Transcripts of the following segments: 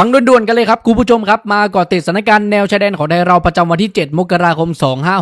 ฟังด่วนๆกันเลยครับคุณผู้ชมครับมาก่อติดสถานการณ์แนวชายแดนของไทยเราประจำวันที่ 7 มกราคม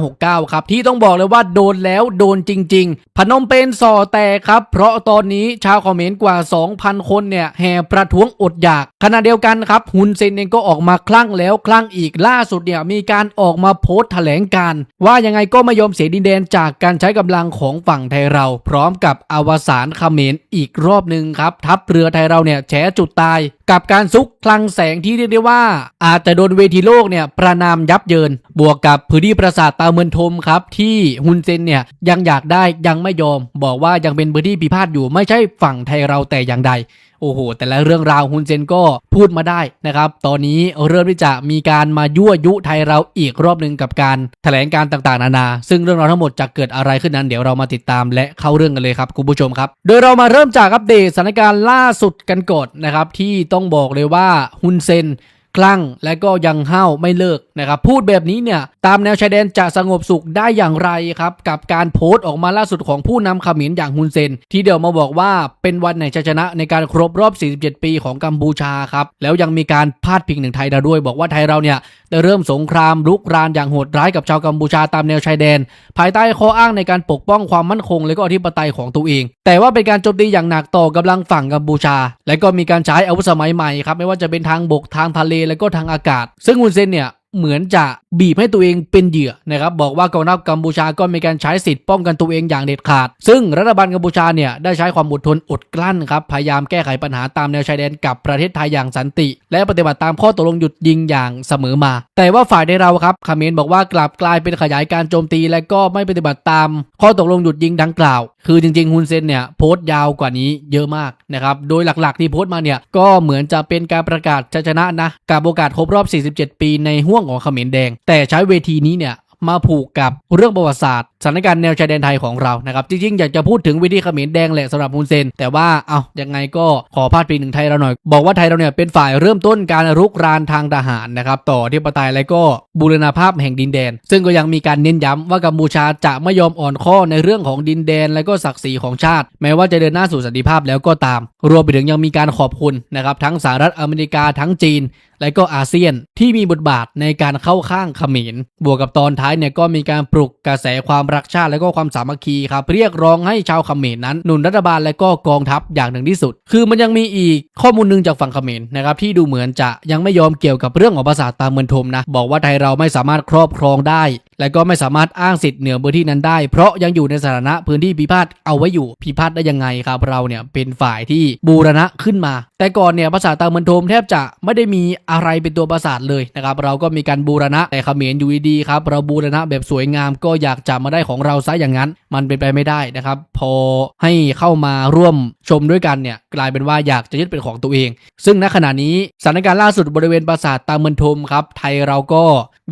2569 ครับ ที่ต้องบอกเลยว่าโดนแล้วโดนจริง ๆ พนมเปญส่อแตกครับ เพราะตอนนี้ชาวคอมเมนต์กว่า 2,000 คนเนี่ยแห่ประท้วงอดอยาก ขณะเดียวกันครับฮุนเซนเองก็ออกมาคลั่งแล้วคลั่งอีกล่าสุดเนี่ยมีการออกมาโพสต์แถลงการ์ว่ายังไงก็ไม่ยอมเสียดินแดนจากการใช้กำลังของฝั่งไทยเรา พร้อมกับอวสานเขมรอีกรอบหนึ่งครับทัพเรือไทยเราเนี่ยแฉจุดตาย กับการซุกคลังแสงที่เรียกได้ว่า อาจจะโดนเวทีโลกเนี่ยประนามยับเยิน บวกกับพื้นที่ปราสาทตาเมือนทมครับที่ฮุนเซนเนี่ยยังอยากได้ยังไม่ยอม บอกว่ายังเป็นพื้นที่พิพาทอยู่ไม่ใช่ฝั่งไทยเราแต่อย่างใดโอ้โห แต่ละเรื่องราวฮุนเซนก็พูดมาได้นะครับ ตอนนี้เริ่มที่จะมีการมายั่วยุไทยเราอีกรอบหนึ่งกับการแถลงการต่างๆ นานา ซึ่งเรื่องราวทั้งหมดจะเกิดอะไรขึ้นนั้นเดี๋ยวเรามาติดตามและเข้าเรื่องกันเลยครับคุณผู้ชมครับ โดยเรามาเริ่มจากอัปเดตสถานการณ์ล่าสุดกันก่อนนะครับที่ต้องบอกเลยว่าฮุนเซน คลั่งและก็ยังห้าวไม่เลิกนะครับพูดแบบนี้เนี่ยตามแนวชายแดนจะสงบสุขได้อย่างไรครับกับการโพสต์ออกมาล่าสุดของผู้นำเขมรอย่างฮุนเซน ที่เดี๋ยวมาบอกว่าเป็นวันแห่งชัยชนะในการครบรอบ 47 ปีของกัมพูชาครับแล้วยังมีการพาดพิงถึงไทยเราด้วย บอกว่าไทยเราเนี่ยได้เริ่มสงครามลุกรานอย่างโหดร้ายกับชาวกัมพูชาตามแนวชายแดน ภายใต้ข้ออ้างในการปกป้องความมั่นคงและก็อธิปไตยของตัวเอง แต่ว่าเป็นการโจมตีอย่างหนักต่อกำลังฝั่งกัมพูชา และก็มีการใช้อาวุธสมัยใหม่ครับไม่ว่าจะเป็นทางบกทางทะเลและก็ทางอากาศ ซึ่งฮุนเซนเนี่ย เหมือนจะบีบให้ตัวเองเป็นเหยื่อนะครับบอกว่ากองทัพกัมพูชาก็มีการใช้สิทธิ์ป้องกันตัวเองอย่างเด็ดขาด ซึ่งรัฐบาลกัมพูชาเนี่ยได้ใช้ความอดทนอดกลั้นครับพยายามแก้ไขปัญหาตามแนวชายแดนกับประเทศไทยอย่างสันติ และปฏิบัติตามข้อตกลงหยุดยิงอย่างเสมอมา แต่ว่าฝ่ายในเราครับเขมรบอกว่ากลับกลายเป็นขยายการโจมตี และก็ไม่ปฏิบัติตาม ข้อตกลงหยุดยิงดังกล่าว คือจริงๆฮุนเซนเนี่ยโพสต์ยาวกว่านี้เยอะมากนะครับโดยหลักๆที่โพสต์มาเนี่ยก็เหมือนจะเป็นการประกาศชัยชนะนะกับโอกาสครบรอบ 47 ปีในห่วงของเขมรแดง แต่ใช้เวทีนี้เนี่ยมาผูกกับเรื่องประวัติศาสตร์สถานการณ์แนวชายแดนไทยของเรานะครับจริงๆ อยากจะพูดถึงวิธีเขมรแดงแหละสำหรับฮุนเซน แต่ว่าเอายังไงก็ขอพาดพิงถึงไทยเราหน่อย บอกว่าไทยเราเนี่ยเป็นฝ่ายเริ่มต้นการรุกรานทางทหารนะครับต่อที่ปไตยและก็บูรณาภาพแห่งดินแดน ซึ่งก็ยังมีการเน้นย้ำว่ากัมพูชาจะไม่ยอมอ่อนข้อในเรื่องของดินแดน และก็ศักดิ์ศรีของชาติ แม้ว่าจะเดินหน้าสู่สันติภาพแล้วก็ตาม รวมไปถึงยังมีการขอบคุณนะครับทั้งสหรัฐอเมริกาทั้งจีนและก็อาเซียนที่มีบทบาทในการเข้าข้างเขมร บวกกับตอนท้ายเนี่ยก็มีการปลุกกระแสความรักชาติและก็ความสามัคคีครับเรียกร้องให้ชาวเขมรนั้นหนุนรัฐบาลและก็กองทัพอย่างหนึ่งที่สุด คือมันยังมีอีกข้อมูลหนึ่งจากฝั่งเขมรนะครับที่ดูเหมือนจะยังไม่ยอมเกี่ยวกับเรื่องของภาษาตามเมืองทมนะบอกว่าไทยเราไม่สามารถครอบครองได้และก็ไม่สามารถอ้างสิทธิ์เหนือพื้นที่นั้นได้ เพราะยังอยู่ในสถานะพื้นที่พิพาทเอาไว้อยู่พิพาทได้ยังไงครับเราเนี่ยเป็นฝ่ายที่บูรณะขึ้นมา แต่ก่อนเนี่ยภาษาตามเมืองทมแทบจะไม่ได้มีอะไรเป็นตัวประสาทเลยนะครับ เราก็มีการบูรณะแต่เขมรอยู่ดีๆครับเราบูรณะแบบสวยงามก็อยากจะมาได้ของเราซะอย่างนั้น มันเป็นไปไม่ได้นะครับ พอให้เข้ามาร่วมชมด้วยกันเนี่ยกลายเป็นว่าอยากจะยึดเป็นของตัวเอง ซึ่งณขณะนี้สถานการณ์ล่าสุดบริเวณปราสาทตามเมืองทมครับไทยเราก็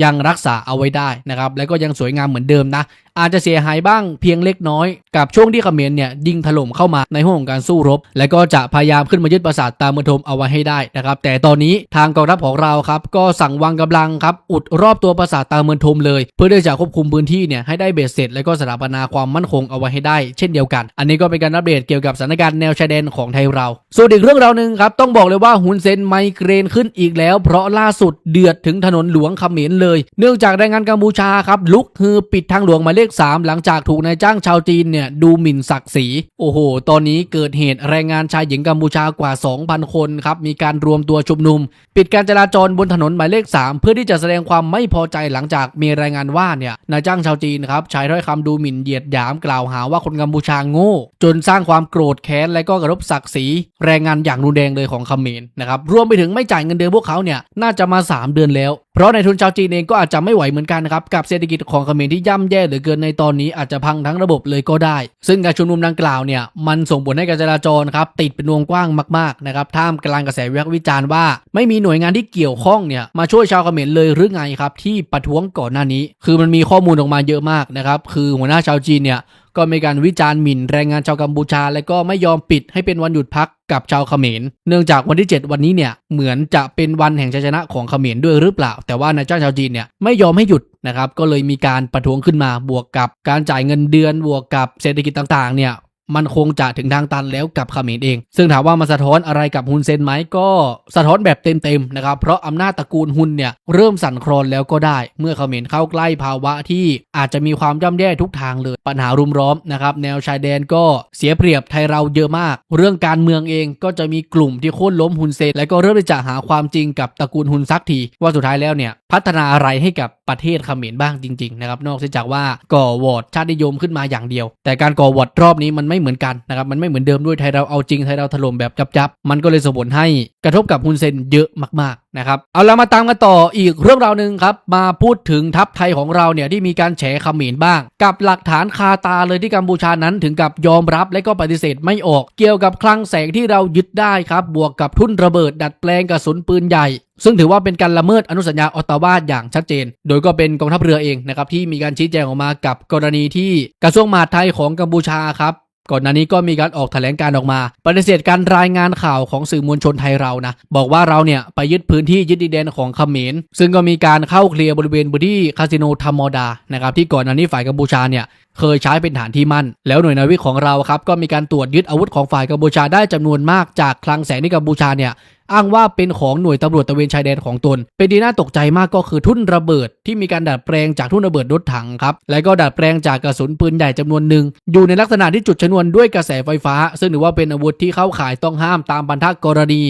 ยังรักษาเอาไว้ได้นะครับและก็ยังสวยงามเหมือนเดิมนะ อาจจะเสียหายบ้างเพียงเล็กน้อย กับช่วงที่เขมรเนี่ยยิงถล่มเข้ามาในห้วงของการสู้รบ และก็จะพยายามขึ้นมายึดปราสาทตามเมืองทมเอาไว้ให้ได้นะครับแต่ตอนนี้ทางกองทัพของเราครับก็สั่งวางกำลังครับอุดรอบตัวปราสาทตามเมืองทมเลย เพื่อที่จะควบคุมพื้นที่เนี่ยให้ได้เบ็ดเสร็จ และก็สถาปนาความมั่นคงเอาไว้ให้ได้ เช่นเดียวกัน อันนี้ก็เป็นการอัปเดตเกี่ยวกับสถานการณ์แนวชายแดนของไทยเรา ส่วนอีกเรื่องราวหนึ่งครับต้องบอกเลยว่าฮุนเซนไมเกรนขึ้นอีกแล้ว เพราะล่าสุดเดือดถึงถนนหลวงเขมรเลย เนื่องจากแรงงานกัมพูชาครับลุกฮือปิดทางหลวงหมายเลขข 3 หลังจากถูกนายจ้างชาวจีนเนี่ยดูหมิ่นศักดิ์ศรีโอ้โห ตอนนี้เกิดเหตุแรงงานชายหญิงกัมพูชากว่า 2,000 คนครับมีการรวมตัวชุมนุม ปิดการจราจรบนถนนหมายเลข 3 เพื่อที่จะแสดงความไม่พอใจหลังจากมีรายงานว่าเนี่ยนายจ้างชาวจีนครับใช้ถ้อยคำดูหมิ่นเหยียดหยามกล่าวหาว่าคนกัมพูชาโง่ จนสร้างความโกรธแค้นและก็กระทบศักดิ์ศรีแรงงานอย่างรุนแรงเลยของเขมรนะครับรวมไปถึงไม่จ่ายเงินเดือนพวกเขาเนี่ยน่าจะมา 3 เดือนแล้ว เพราะในทุนชาวจีนเองก็อาจจะไม่ไหวเหมือนกันนะครับกับเศรษฐกิจของเขมรที่ย่ำแย่เหลือเกินในตอนนี้อาจจะพังทั้งระบบเลยก็ได้ ซึ่งการชุมนุมดังกล่าวเนี่ยมันส่งผลให้การจราจรครับติดเป็นวงกว้างมากๆนะครับท่ามกลางกระแสวิพากษ์วิจารณ์ว่า ไม่มีหน่วยงานที่เกี่ยวข้องเนี่ยมาช่วยชาวเขมรเลยหรือไงครับที่ประท้วงก่อนหน้านี้ คือมันมีข้อมูลออกมาเยอะมากนะครับคือหัวหน้าชาวจีนเนี่ย ก็มีการวิจารณ์หมิ่นแรงงานชาวกัมพูชา และก็ไม่ยอมปิดให้เป็นวันหยุดพักกับชาวเขมร เนื่องจากวันที่ 7 วันนี้เนี่ยเหมือนจะเป็นวันแห่งชัยชนะของเขมรด้วยหรือเปล่า แต่ว่านายจ้างชาวจีนเนี่ยไม่ยอมให้หยุดนะครับก็เลยมีการประท้วงขึ้นมาบวกกับการจ่ายเงินเดือนบวกกับเศรษฐกิจต่างๆเนี่ย มันคงจะถึงทางตันแล้วกับเขมรเอง ซึ่งถามว่ามันสะท้อนอะไรกับฮุนเซนไหมก็สะท้อนแบบเต็มๆนะครับเพราะอำนาจตระกูลฮุนเนี่ยเริ่มสั่นคลอนแล้วก็ได้ เมื่อเขมรเข้าใกล้ภาวะที่อาจจะมีความย่ำแย่ทุกทางเลย ปัญหารุมล้อมนะครับแนวชายแดนก็เสียเปรียบไทยเราเยอะมาก เรื่องการเมืองเองก็จะมีกลุ่มที่โค่นล้มฮุนเซนและก็เริ่มจะหาความจริงกับตระกูลฮุนซักทีว่าสุดท้ายแล้วเนี่ยพัฒนาอะไรให้กับประเทศเขมรบ้างจริงๆนะครับนอกจากว่าก่อวอร์ดชาตินิยมขึ้นมาอย่างเดียว แต่การก่อวอร์ดรอบนี้มันไม่เหมือนกันนะครับมันไม่เหมือนเดิมด้วยไทยเราเอาจริงไทยเราถล่มแบบจับๆมันก็เลยส่งผลให้กระทบกับฮุนเซนเยอะมาก นะครับเอาละมาตามกันต่ออีกเรื่องราวหนึ่งครับมาพูดถึงทัพไทยของเราเนี่ยที่มีการแฉขมรบ้าง กับหลักฐานคาตาเลยที่กัมพูชานั้นถึงกับยอมรับและก็ปฏิเสธไม่ออก เกี่ยวกับคลังแสงที่เรายึดได้ครับ บวกกับทุ่นระเบิดดัดแปลงกระสุนปืนใหญ่ ซึ่งถือว่าเป็นการละเมิดอนุสัญญาออตตาวาอย่างชัดเจน โดยก็เป็นกองทัพเรือเองนะครับที่มีการชี้แจงออกมากับกรณีที่กระทรวงมหาดไทยของกัมพูชาครับ ก่อนหน้านี้ก็มีการออกแถลงการออกมา ปฏิเสธการรายงานข่าวของสื่อมวลชนไทยเรานะ บอกว่าเราเนี่ยไปยึดพื้นที่ยึดดินแดนของเขมรซึ่งก็มีการเข้าเคลียร์บริเวณพื้นที่คาสิโนธรรมดานะครับที่ก่อนหน้านี้ฝ่ายกัมพูชาเนี่ย เคยใช้เป็นฐานที่มั่น แล้วหน่วยนาวิกของเราครับก็มีการตรวจยึดอาวุธของฝ่ายกัมพูชาได้จำนวนมากจากคลังแสงที่กัมพูชาเนี่ยอ้างว่าเป็นของหน่วยตำรวจตะเวนชายแดนของตน เป็นที่น่าตกใจมากก็คือทุ่นระเบิดที่มีการดัดแปลงจากทุ่นระเบิดรถถังครับ และก็ดัดแปลงจากกระสุนปืนใหญ่จำนวนหนึ่ง อยู่ในลักษณะที่จุดชนวนด้วยกระแสไฟฟ้า ซึ่งถือว่าเป็นอาวุธที่เข้าข่ายต้องห้ามตามบันทัดกรณี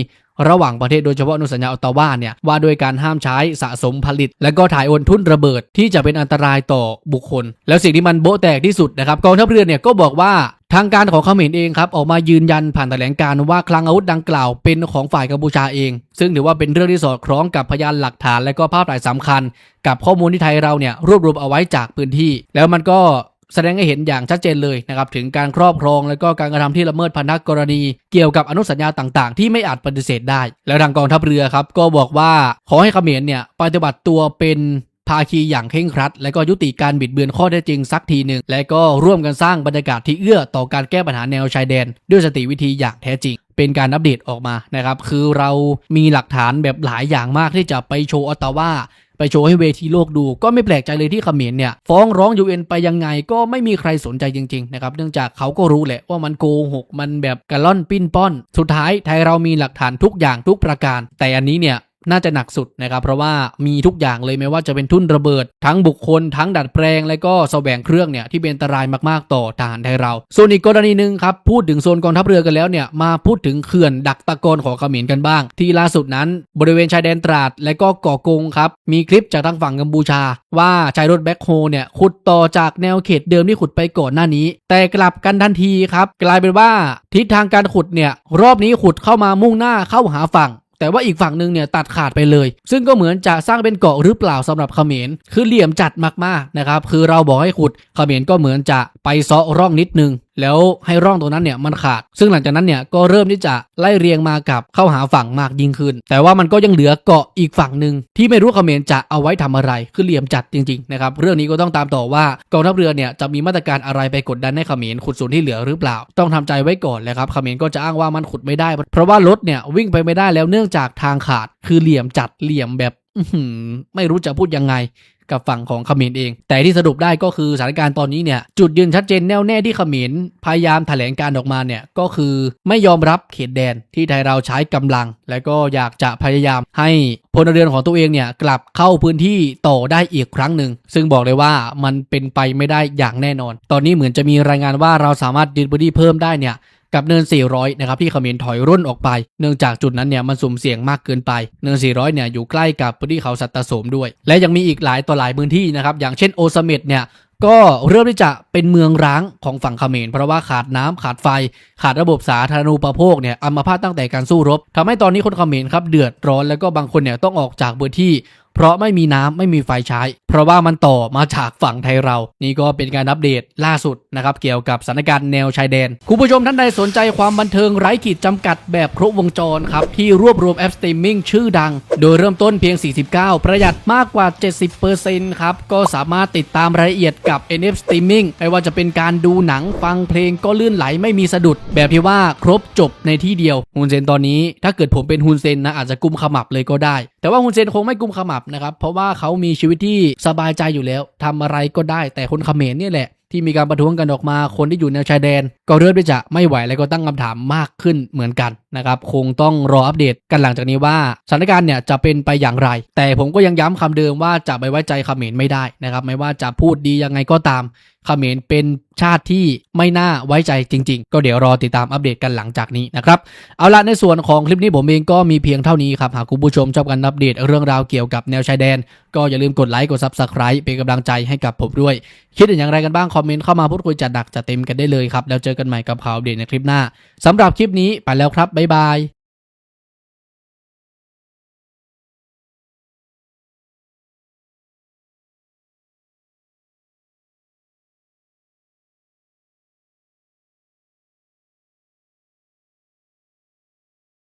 ระหว่างประเทศโดยเฉพาะอนุสัญญาออตตาวาเนี่ยว่าด้วยการห้ามใช้สะสมผลิต และก็ถ่ายโอนทุนระเบิดที่จะเป็นอันตรายต่อบุคคล แล้วสิ่งที่มันโบ๊ะแตกที่สุดนะครับกองทัพเรือเนี่ยก็บอกว่าทางการของเขมรเองครับออกมายืนยันผ่านแถลงการ์ว่าคลังอาวุธดังกล่าวเป็นของฝ่ายกัมพูชาเอง ซึ่งถือว่าเป็นเรื่องที่สอดคล้องกับพยานหลักฐานและก็ภาพถ่ายสำคัญ กับข้อมูลที่ไทยเราเนี่ยรวบรวมเอาไว้จากพื้นที่ แล้วมันก็ แสดงให้เห็นอย่างชัดเจนเลยนะครับถึงการครอบครอง และก็การกระทำที่ละเมิดพันธกรณี เกี่ยวกับอนุสัญญาต่างๆ ที่ไม่อาจปฏิเสธได้ แล้วทางกองทัพเรือครับก็บอกว่าขอให้เขมรเนี่ยปฏิบัติตัวเป็นภาคีอย่างเคร่งครัด และก็ยุติการบิดเบือนข้อเท็จจริงสักทีหนึ่ง และก็ร่วมกันสร้างบรรยากาศที่เอื้อต่อการแก้ปัญหาแนวชายแดน ด้วยสติวิธีอย่างแท้จริง เป็นการอัปเดตออกมานะครับ คือเรามีหลักฐานแบบหลายอย่างมากที่จะไปโชว์ออตตาวา ไปโชว์ให้เวทีโลกดูก็ไม่แปลกใจเลยที่เขมรเนี่ยฟ้องร้องยูเอ็นไปยังไงก็ไม่มีใครสนใจจริงๆนะครับเนื่องจากเขาก็รู้แหละว่ามันโกหกมันแบบกระล่อนปิ้นป้อน สุดท้ายไทยเรามีหลักฐานทุกอย่างทุกประการ แต่อันนี้เนี่ย น่าจะหนักสุดนะครับ เพราะว่ามีทุกอย่างเลยไม่ว่าจะเป็นทุ่นระเบิด ทั้งบุคคล ทั้งดัดแปลง และก็แสวงเครื่องเนี่ยที่เป็นอันตรายมากๆต่อทหารไทยเรา ส่วนอีกกรณีหนึ่งครับ พูดถึงโซนกองทัพเรือกันแล้วเนี่ยมาพูดถึงเขื่อนดักตะกอนของเขมรกันบ้าง ที่ล่าสุดนั้นบริเวณชายแดนตราด และก็เกาะกงครับมีคลิปจากทางฝั่งกัมพูชา ว่าใช้รถแบ็คโฮเนี่ยขุดต่อจากแนวเขตเดิมที่ขุดไปก่อนหน้านี้ แต่กลับกันทันทีครับกลายเป็นว่าทิศทางการขุดเนี่ยรอบนี้ขุดเข้ามามุ่งหน้าเข้าหาฝั่ง แต่ว่าอีกฝั่งหนึ่งเนี่ยตัดขาดไปเลย ซึ่งก็เหมือนจะสร้างเป็นเกาะหรือเปล่าสำหรับเขมร คือเหลี่ยมจัดมากๆนะครับ คือเราบอกให้ขุดเขมรก็เหมือนจะไปเซาะร่องนิดนึงแล้วให้ร่องตรงนั้นเนี่ยมันขาด ซึ่งหลังจากนั้นเนี่ยก็เริ่มที่จะไล่เรียงมากับเข้าหาฝั่งมากยิ่งขึ้น แต่ว่ามันก็ยังเหลือเกาะอีกฝั่งหนึ่งที่ไม่รู้เขมรจะเอาไว้ทำอะไรคือเหลี่ยมจัดจริงๆนะครับเรื่องนี้ก็ต้องตามต่อว่ากองทัพเรือเนี่ยจะมีมาตรการอะไรไปกดดันให้เขมรขุดส่วนที่เหลือหรือเปล่า ต้องทำใจไว้ก่อนเลยครับเขมรก็จะอ้างว่ามันขุดไม่ได้ เพราะว่ารถเนี่ยวิ่งไปไม่ได้แล้วเนื่องจากทางขาด คือเหลี่ยมจัดเหลี่ยมแบบไม่รู้จะพูดยังไง กับฝั่งของเขมรเอง แต่ที่สรุปได้ก็คือสถานการณ์ตอนนี้เนี่ยจุดยืนชัดเจนแน่วแน่ที่เขมรพยายามแถลงการออกมาเนี่ยก็คือไม่ยอมรับเขตแดนที่ไทยเราใช้กำลัง และก็อยากจะพยายามให้พลเรือนของตัวเองเนี่ยกลับเข้าพื้นที่ต่อได้อีกครั้งหนึ่ง ซึ่งบอกเลยว่ามันเป็นไปไม่ได้อย่างแน่นอน ตอนนี้เหมือนจะมีรายงานว่าเราสามารถยึดพื้นที่เพิ่มได้เนี่ย กับเนิน 400 นะครับที่เขมรถอยร่นออกไป เนื่องจากจุดนั้นเนี่ยมันสุ่มเสี่ยงมากเกินไป เนิน 400 เนี่ยอยู่ใกล้กับพื้นที่เขาสัตตสมด้วย และยังมีอีกหลายต่อหลายพื้นที่นะครับอย่างเช่นโอซเมดเนี่ยก็เริ่มที่จะเป็นเมืองร้างของฝั่งเขมรเพราะว่าขาดน้ำขาดไฟ ขาดระบบสาธารณูปโภคเนี่ยอัมพาตตั้งแต่การสู้รบทำให้ตอนนี้คนเขมรครับเดือดร้อนแล้วก็บางคนเนี่ยต้องออกจากพื้นที่ เพราะไม่มีน้ำไม่มีไฟใช้ เพราะว่ามันต่อมาจากฝั่งไทยเรา นี่ก็เป็นการอัปเดตล่าสุดนะครับเกี่ยวกับสถานการณ์แนวชายแดน คุณผู้ชมท่านใดสนใจความบันเทิงไร้ขีดจำกัดแบบครบวงจรครับ ที่รวบรวมแอปสตรีมมิ่งชื่อดัง โดยเริ่มต้นเพียง 49 ประหยัดมากกว่า 70%ครับ ก็สามารถติดตามรายละเอียดกับ NF Streaming ไม่ว่าจะเป็นการดูหนังฟังเพลงก็ลื่นไหลไม่มีสะดุด แบบที่ว่าครบจบในที่เดียวฮุนเซนตอนนี้ถ้าเกิดผมเป็นฮุนเซนนะอาจจะกุมขมับเลยก็ได้ แต่ว่าฮุนเซนคงไม่กุมขมับนะครับ เพราะว่าเขามีชีวิตที่สบายใจอยู่แล้วทำอะไรก็ได้ แต่คนเขมรเนี่ยแหละที่มีการประท้วงกันออกมา คนที่อยู่แนวชายแดน ก็เริ่มที่จะไม่ไหวแล้วก็ตั้งคำถามมากขึ้นเหมือนกันนะครับ คงต้องรออัปเดตกันหลังจากนี้ว่าสถานการณ์เนี่ยจะเป็นไปอย่างไร แต่ผมก็ยังย้ำคำเดิมว่าจะไปไว้ใจเขมรไม่ได้นะครับ ไม่ว่าจะพูดดียังไงก็ตาม เขมรเป็นชาติที่ไม่น่าไว้ใจจริง ๆ ก็เดี๋ยวรอติดตามอัปเดตกันหลังจากนี้นะครับ เอาละในส่วนของคลิปนี้ผมเองก็มีเพียงเท่านี้ครับ หากคุณผู้ชมชอบการอัปเดตเรื่องราวเกี่ยวกับแนวชายแดน ก็อย่าลืมกดไลค์กด Subscribe เป็นกำลังใจให้กับผมด้วย คิดเห็นอย่างไรกันบ้าง คอมเมนต์เข้ามาพูดคุยจัดหนักจัดเต็มกันได้เลยครับแล้วเจอกันใหม่กับข่าวอัปเดตในคลิปหน้าสำหรับคลิปนี้ไปแล้วครับบ๊ายบาย